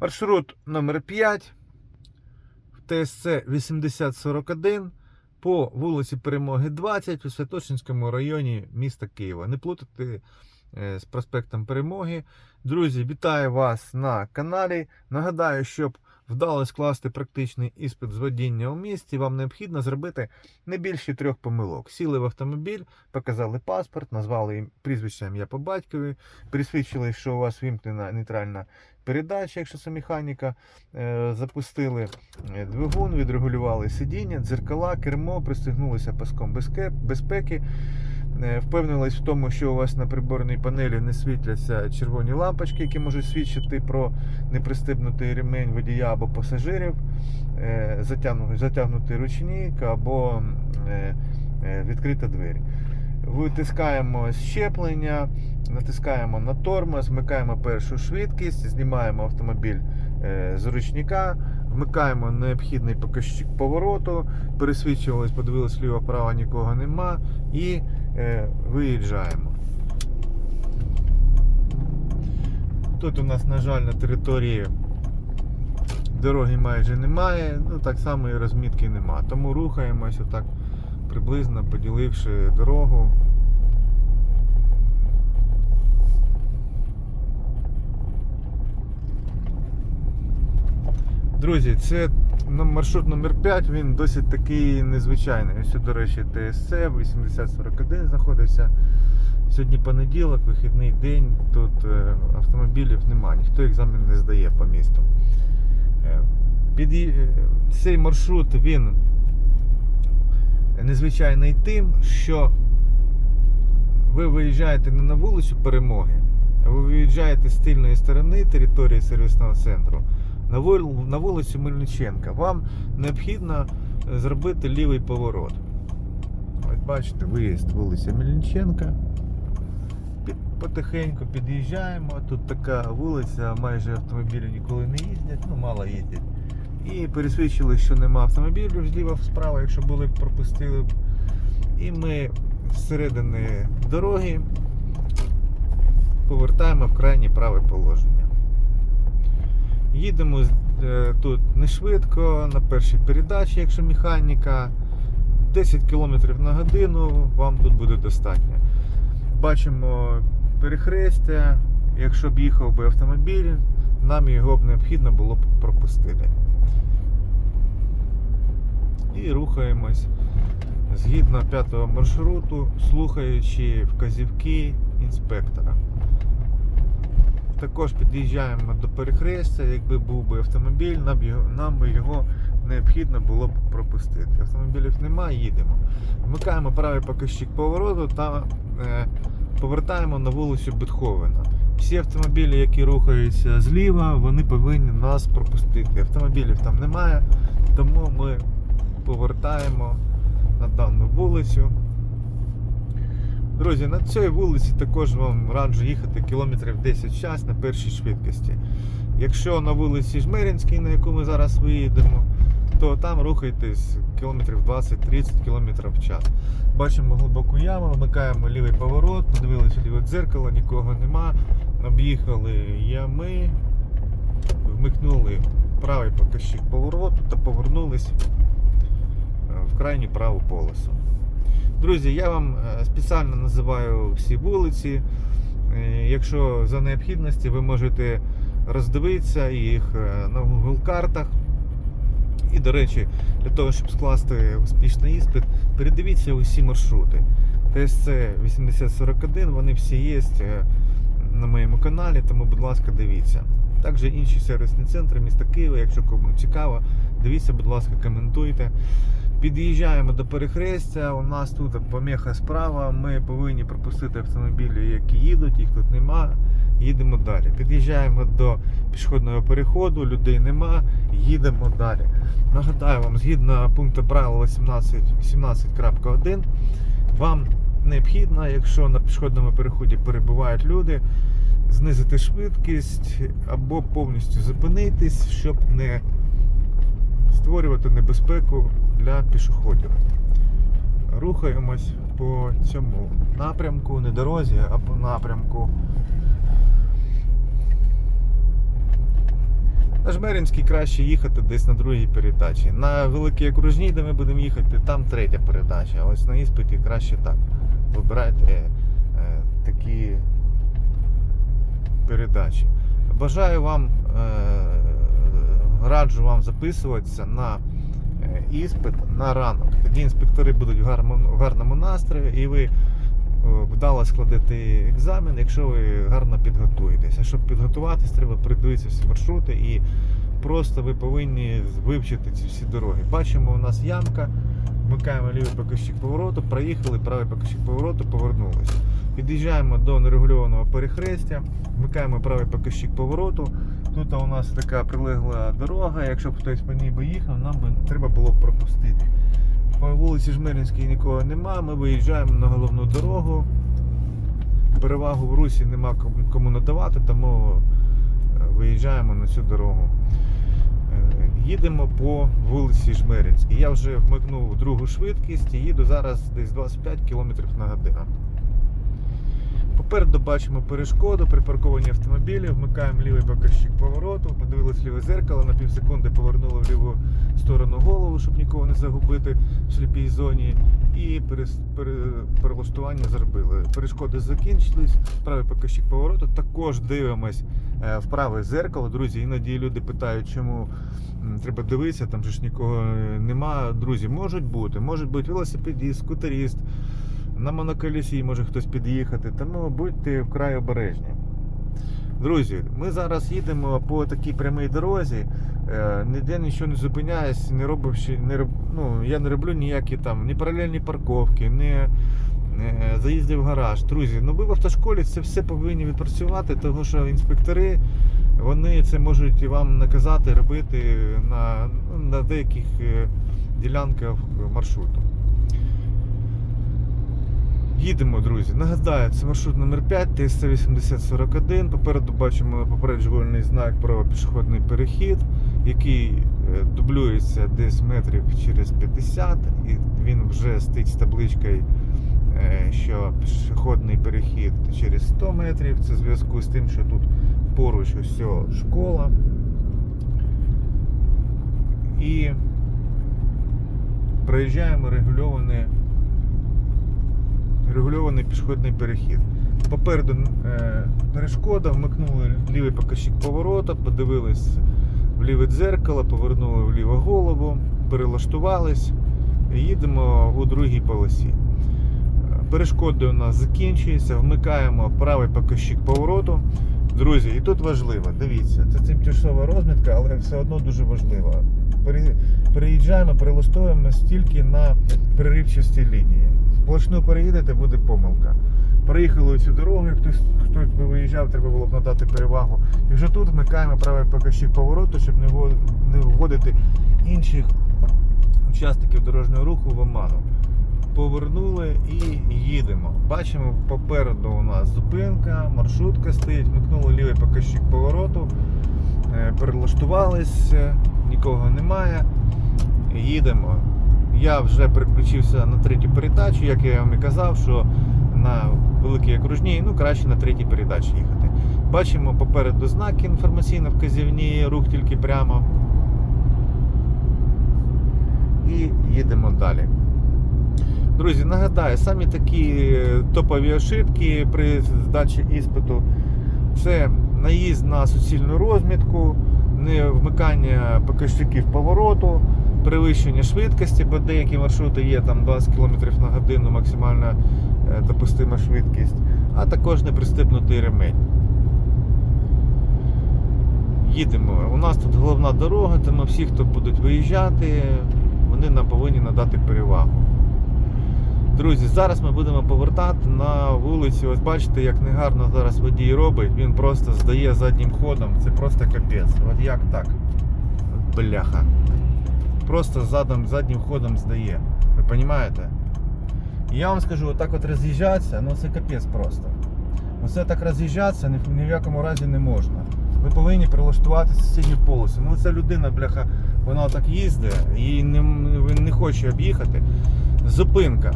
Маршрут номер 5 в ТСЦ 8041 по вулиці Перемоги 20 у Святошинському районі міста Києва. Не плутати е, з проспектом Перемоги. Друзі, вітаю вас на каналі. Нагадаю, щоб вдало скласти практичний іспит з водіння у місті, вам необхідно зробити не більше трьох помилок. Сіли в автомобіль, показали паспорт, назвали їм прізвище ім'я по батькові, присвідчили, що у вас вимкнена нейтральна передача, якщо це механіка. Е, Запустили е, двигун, відрегулювали сидіння, дзеркала, кермо, пристегнулися паском безпеки. Е, Впевнились в тому, що у вас на приборній панелі не світляться червоні лампочки, які можуть свідчити про непристебнутий ремень водія або пасажирів, е, затягнутий, ручник або е, відкрита двері. Витискаємо щеплення, натискаємо на тормоз, вмикаємо першу швидкість, знімаємо автомобіль з ручника, вмикаємо необхідний показчик повороту, пересвідчувались, подивились ліво-право, нікого нема і виїжджаємо. Тут у нас, на жаль, на території дороги майже немає, ну так само і розмітки нема. Тому рухаємося так приблизно поділивши дорогу. Друзі, це маршрут номер 5 він досить такий незвичайний. Ось, до речі, ТСЦ 8041 знаходиться. Сьогодні понеділок, вихідний день, тут е, автомобілів немає, ніхто екзамен не здає по місту. Е, Під, е, цей маршрут він незвичайний тим, що ви виїжджаєте не на вулицю Перемоги, а ви виїжджаєте з тильної сторони території сервісного центру на вул- на вулицю Мельниченка. Вам необхідно е, зробити лівий поворот. Ось бачите, виїзд вулиця Мельниченка. Потихеньку під'їжджаємо. Тут така вулиця, майже автомобілі ніколи не їздять, ну мало їздять. І пересвідчили, що нема автомобілів зліва справа, якщо були б пропустили. б. І ми зсередини дороги повертаємо в крайнє праве положення. Їдемо е, тут не швидко, на першій передачі, якщо механіка. 10 км на годину вам тут буде достатньо. Бачимо перехрестя. Якщо б їхав би автомобіль, нам його б необхідно було б пропустити. І рухаємось згідно п'ятого маршруту, слухаючи вказівки інспектора. Також під'їжджаємо до перехрестя, якби був би автомобіль, нам, би його необхідно було б пропустити. Автомобілів немає, їдемо. Вмикаємо правий показчик повороту та е, повертаємо на вулицю Бетховена. Всі автомобілі, які рухаються зліва, вони повинні нас пропустити. Автомобілів там немає, тому ми повертаємо на дану вулицю. Друзі, на цій вулиці також вам раджу їхати кілометрів 10 в час на першій швидкості. Якщо на вулиці Жмеринській, на яку ми зараз виїдемо, то там рухайтесь кілометрів 20-30 км в час. Бачимо глибоку яму, вмикаємо лівий поворот, подивилися ліве дзеркало, нікого нема. Об'їхали ями, вмикнули правий показчик повороту та повернулись е, в крайню праву полосу. Друзі, я вам е, спеціально називаю всі вулиці. Е, Якщо за необхідності, ви можете роздивитися їх е, на Google картах. І, до речі, для того, щоб скласти успішний іспит, передивіться усі маршрути. ТСЦ 8041, вони всі є на моєму каналі, тому, будь ласка, дивіться. Також інші сервісні центри міста Києва, якщо кому цікаво, дивіться, будь ласка, коментуйте. Під'їжджаємо до перехрестя. У нас тут помеха справа. Ми повинні пропустити автомобілі, які їдуть, їх тут нема. Їдемо далі. Під'їжджаємо до пішохідного переходу, людей нема, їдемо далі. Нагадаю вам, згідно пункту правил 18 18.1, вам необхідно, якщо на пішохідному переході перебувають люди, знизити швидкість або повністю зупинитись, щоб не створювати небезпеку для пішоходів. Рухаємось по цьому напрямку, не дорозі, а по напрямку. На Жмеринській краще їхати десь на другій передачі. На Великій Окружній, де ми будемо їхати, там третя передача. А ось на іспиті краще так. Вибирайте е, такі передачі. Бажаю вам, е, раджу вам записуватися на е, іспит на ранок. Тоді інспектори будуть в гарному, настрої і ви е, вдало складете екзамен, якщо ви гарно підготуєтесь. А щоб підготуватись, треба придивитися всі маршрути і просто ви повинні вивчити ці всі дороги. Бачимо, у нас ямка, вмикаємо лівий покажчик повороту, проїхали, правий покажчик повороту, повернулися. Під'їжджаємо до нерегульованого перехрестя, вмикаємо правий покажчик повороту. Тут у нас така прилегла дорога. Якщо б хтось по ній би їхав, нам би треба було б пропустити. По вулиці Жмеринській нікого нема, ми виїжджаємо на головну дорогу. Перевагу в русі нема кому- надавати, тому е, виїжджаємо на цю дорогу. Е, Їдемо по вулиці Жмеринській. Я вже вмикнув другу швидкість і їду зараз десь 25 км на годину. Попереду бачимо перешкоду, припарковані автомобілі, вмикаємо лівий покажчик повороту, подивились ліве зеркало, на пів секунди повернули в ліву сторону голову, щоб нікого не загубити в сліпій зоні. І перелаштування зробили. Перешкоди закінчились, правий покажчик повороту. Також дивимось е, в праве зеркало. Друзі, іноді люди питають, чому треба дивитися, там же ж нікого е, нема. Друзі, можуть бути, можуть бути велосипедіст, скутеріст, на моноколісі може хтось під'їхати, тому будьте вкрай обережні. Друзі, ми зараз їдемо по такій прямій дорозі, е, ніде нічого не зупиняюсь, не робивши, не ну, я не роблю ніякі там ні паралельні парковки, ні е, заїзди в гараж. Друзі, ну ви в автошколі це все повинні відпрацювати, тому що інспектори вони це можуть вам наказати робити на, ну, на деяких е, ділянках маршруту. Їдемо, друзі. Нагадаю, це маршрут номер 5 ТСЦ 8041. Попереду бачимо попереджувальний знак про пішохідний перехід, який е, дублюється десь метрів через 50, і він вже стоїть з табличкою, е, що пішохідний перехід через 100 метрів. Це в зв'язку з тим, що тут поруч ось школа. І проїжджаємо регульований регульований пішохідний перехід. Попереду е, перешкода, вмикнули лівий покажчик поворота, подивились в ліве дзеркало, повернули вліво голову, перелаштувались і їдемо у другій полосі. Е, Перешкоди у нас закінчуються, вмикаємо правий покажчик повороту. Друзі, і тут важливо, дивіться, це тимчасова розмітка, але все одно дуже важливо. Пере- Переїжджаємо, перелаштовуємо стільки на переривчасті лінії. Сплошну переїдете, буде помилка. Проїхали цю дорогу, хтось, хтось би виїжджав, треба було б надати перевагу. І вже тут вмикаємо правий покажчик повороту, щоб не ввод- не вводити інших учасників дорожнього руху в оману. Повернули і їдемо. Бачимо, попереду у нас зупинка, маршрутка стоїть, вмикнули лівий покажчик повороту, е, перелаштувались, е, нікого немає. Їдемо. Я вже переключився на третю передачу, як я вам і казав, що на великій окружній, ну краще на третій передачі їхати. Бачимо попереду знаки інформаційно вказівні, рух тільки прямо. І їдемо далі. Друзі, нагадаю, самі такі е, топові ошибки при здачі іспиту це наїзд на суцільну розмітку, не вмикання показчиків повороту, перевищення швидкості, бо деякі маршрути є там 20 км на годину максимальна е, допустима швидкість, а також не пристебнутий ремень. Їдемо. У нас тут головна дорога, тому всі, хто будуть виїжджати, вони нам повинні надати перевагу. Друзі, зараз ми будемо повертати на вулицю. Ось бачите, як негарно зараз водій робить. Він просто здає заднім ходом. Це просто капець. От як так? Бляха. Просто задом, заднім ходом здає. Ви розумієте? Я вам скажу, отак от роз'їжджатися, ну це капець просто. Оце так роз'їжджатися ні, ні в якому разі не можна. Ви повинні прилаштувати сусідню полосу. Ну ця людина, бляха, вона так їздить і не, не хоче об'їхати. Зупинка.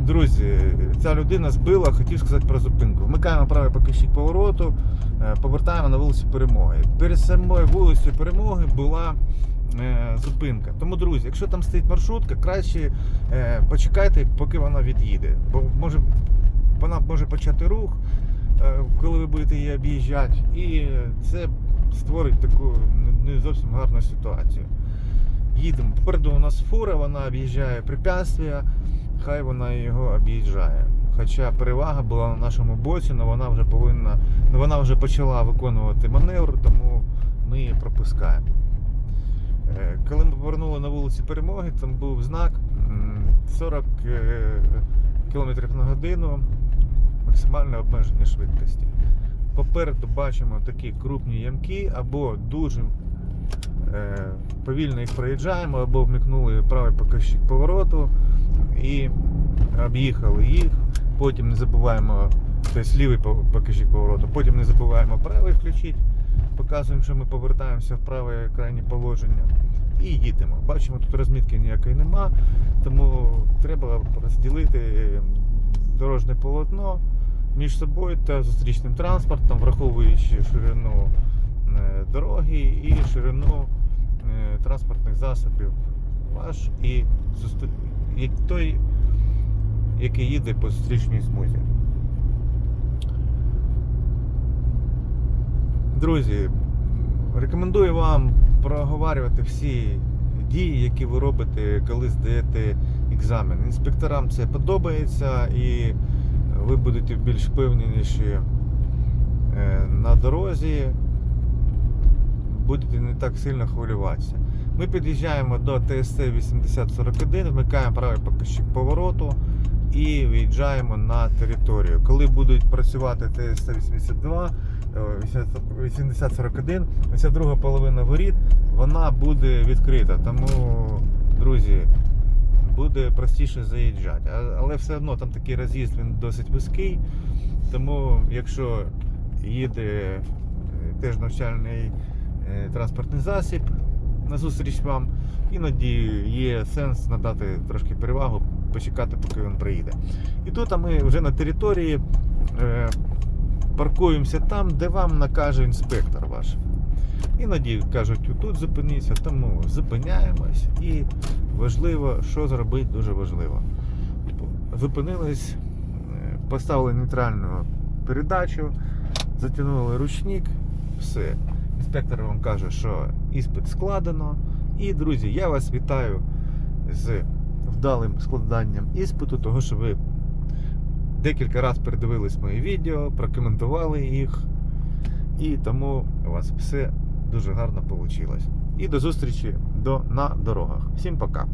Друзі, ця людина збила, хотів сказати про зупинку. Вмикаємо правий покажчик повороту, е, повертаємо на вулицю Перемоги. Перед самою вулицею Перемоги була зупинка. Тому, друзі, якщо там стоїть маршрутка, краще е, почекайте, поки вона від'їде. Бо може, вона може почати рух, е, коли ви будете її об'їжджати, і це створить таку не- зовсім гарну ситуацію. Їдемо. Попереду у нас фура, вона об'їжджає препятствия, хай вона його об'їжджає. Хоча перевага була на нашому боці, але вона вже повинна, вона вже почала виконувати маневр, тому ми її пропускаємо. Е, Коли ми повернули на вулиці Перемоги, там був знак 40 км на годину максимальне обмеження швидкості. Попереду бачимо такі крупні ямки або дуже е, повільно їх проїжджаємо, або вмикнули правий показчик повороту і об'їхали їх. Потім не забуваємо, тобто лівий по- показчик повороту, потім не забуваємо правий включити. Показуємо, що ми повертаємося в праве крайнє положення і їдемо. Бачимо, тут розмітки ніякої нема, тому треба розділити дорожнє полотно між собою та зустрічним транспортом, враховуючи ширину е, дороги і ширину е, транспортних засобів ваш і той, який їде по зустрічній смузі. Друзі, рекомендую вам проговорювати всі дії, які ви робите, коли здаєте екзамен. Інспекторам це подобається і ви будете більш впевненіші е, на дорозі, будете не так сильно хвилюватися. Ми під'їжджаємо до ТСЦ 8041, вмикаємо правий показчик повороту і виїжджаємо на територію. Коли будуть працювати ТСЦ 82, е, 8041, ця друга половина воріт, вона буде відкрита. Тому, друзі, буде простіше заїжджати. Але все одно там такий роз'їзд він досить вузький. Тому якщо їде е, теж навчальний е, транспортний засіб назустріч вам, іноді є сенс надати трошки перевагу, почекати, поки він приїде. І тут ми вже на території е, паркуємося там, де вам накаже інспектор ваш. Іноді кажуть, тут зупиніться, тому зупиняємось. І важливо, що зробити, дуже важливо. Зупинились, е, поставили нейтральну передачу, затягнули ручник, все. Інспектор вам каже, що іспит складено. І, друзі, я вас вітаю з вдалим складанням іспиту, того що ви декілька разів передивились мої відео, прокоментували їх. І тому у вас все дуже гарно вийшло. І до зустрічі до, на дорогах. Всім пока!